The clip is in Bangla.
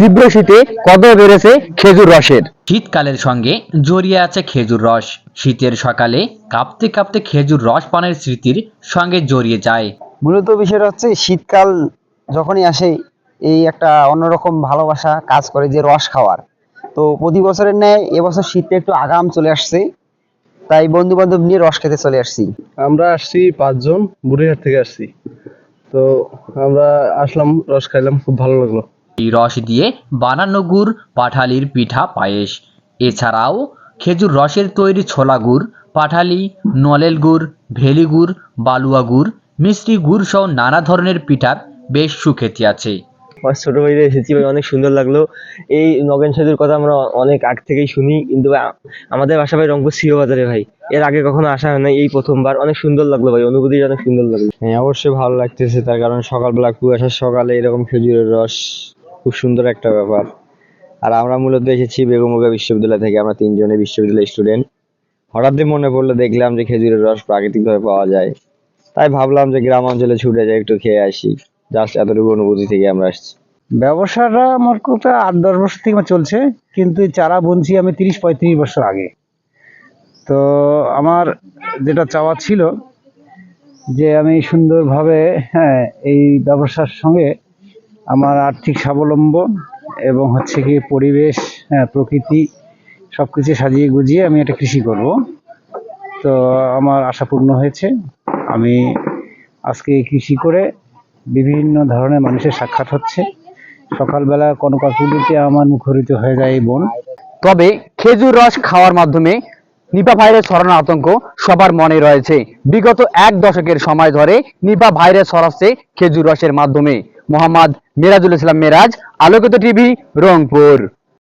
তীব্র শীতে কদর বেড়েছে খেজুর রসের। শীতকালের সঙ্গে জড়িয়ে আছে খেজুর রস। শীতের সকালে কাঁপতে কাঁপতে খেজুর রস পানের স্মৃতির সঙ্গে জড়িয়ে যায়। মূলত বিষয়টা হচ্ছে শীতকাল যখনই আসে এই একটা অন্যরকম ভালোবাসা কাজ করে যে রস খাওয়ার। তো প্রতি বছরের ন্যায় এবছর শীতটা একটু আগাম চলে আসছে তাই বন্ধু বান্ধব নিয়ে রস খেতে চলে আসছি। আমরা আসছি পাঁচজন বুড়িহাট থেকে আসছি। তো আমরা আসলাম রস খাইলাম খুব ভালো লাগল। রস দিয়ে বানানো গুড় পাঠালির পিঠা পায়েস। এছাড়াও খেজুর রসের তৈরি ছোলা গুড় পাঠালি নলেল গুড় ভেলি গুড় বালুয়া গুড় মিষ্টি গুড় সহ নানা ধরনের পিঠার বেশ সুখ্যাতি আছে। আমার ছোট ভাইরা এসেছি ভাই অনেক সুন্দর লাগল। এই নগেন সেতুর কথা আমরা অনেক আগ থেকেই শুনি কিন্তু আমাদের বাসা ভাই রংপুর সিও বাজারে ভাই। এর আগে কখনো আসা হয় নাই এই প্রথমবার। অনেক সুন্দর লাগল ভাই অনুভূতি অনেক সুন্দর লাগল। হ্যাঁ অবশ্যই ভালো লাগতেছে তার কারণ সকালবেলা কুয়াশার সকালে এরকম খেজুরের রস খুব সুন্দর একটা ব্যাপার। আর আমরা মূলত এসেছি বেগমগা বিশ্ববিদ্যালয় থেকে, আমরা তিনজনে বিশ্ববিদ্যালয় স্টুডেন্ট হঠাৎই মনে পড়ল, দেখলাম যে খেজুরের রস প্রাকৃতিকভাবে পাওয়া যায়। তাই ভাবলাম যে গ্রাম অঞ্চলে ছুটে যাই, একটু খেয়ে আসি। জাস্ট এতটুকু অনুভূতি থেকে আমরা আসছি। ব্যবসাটা আমার কথা আট দশ বছর থেকে আমার চলছে, কিন্তু চারা বুনছি আমি তিরিশ পঁয়ত্রিশ বছর আগে। তো আমার যেটা চাওয়া ছিল যে আমি সুন্দরভাবে হ্যাঁ এই ব্যবসার সঙ্গে আমার আর্থিক স্বাবলম্বন এবং হচ্ছে কি পরিবেশ হ্যাঁ প্রকৃতি সব কিছু সাজিয়ে গুজিয়ে আমি একটা কৃষি করব। তো আমার আশা পূর্ণ হয়েছে। আমি আজকে কৃষি করে বিভিন্ন ধরনের মানুষের সাক্ষাৎ হচ্ছে। সকালবেলা কনকাকুলিতে আমার মুখরিত হয়ে যায় এই বন। তবে খেজুর রস খাওয়ার মাধ্যমে নিপা ভাইরাস ছড়ানোর আতঙ্ক সবার মনে রয়েছে। বিগত এক দশকের সময় ধরে নিপা ভাইরাস ছড়াচ্ছে খেজুর রসের মাধ্যমে। মোহাম্মদ মিরাজুল ইসলাম মিরাজ আলোকিত টিভি রংপুর।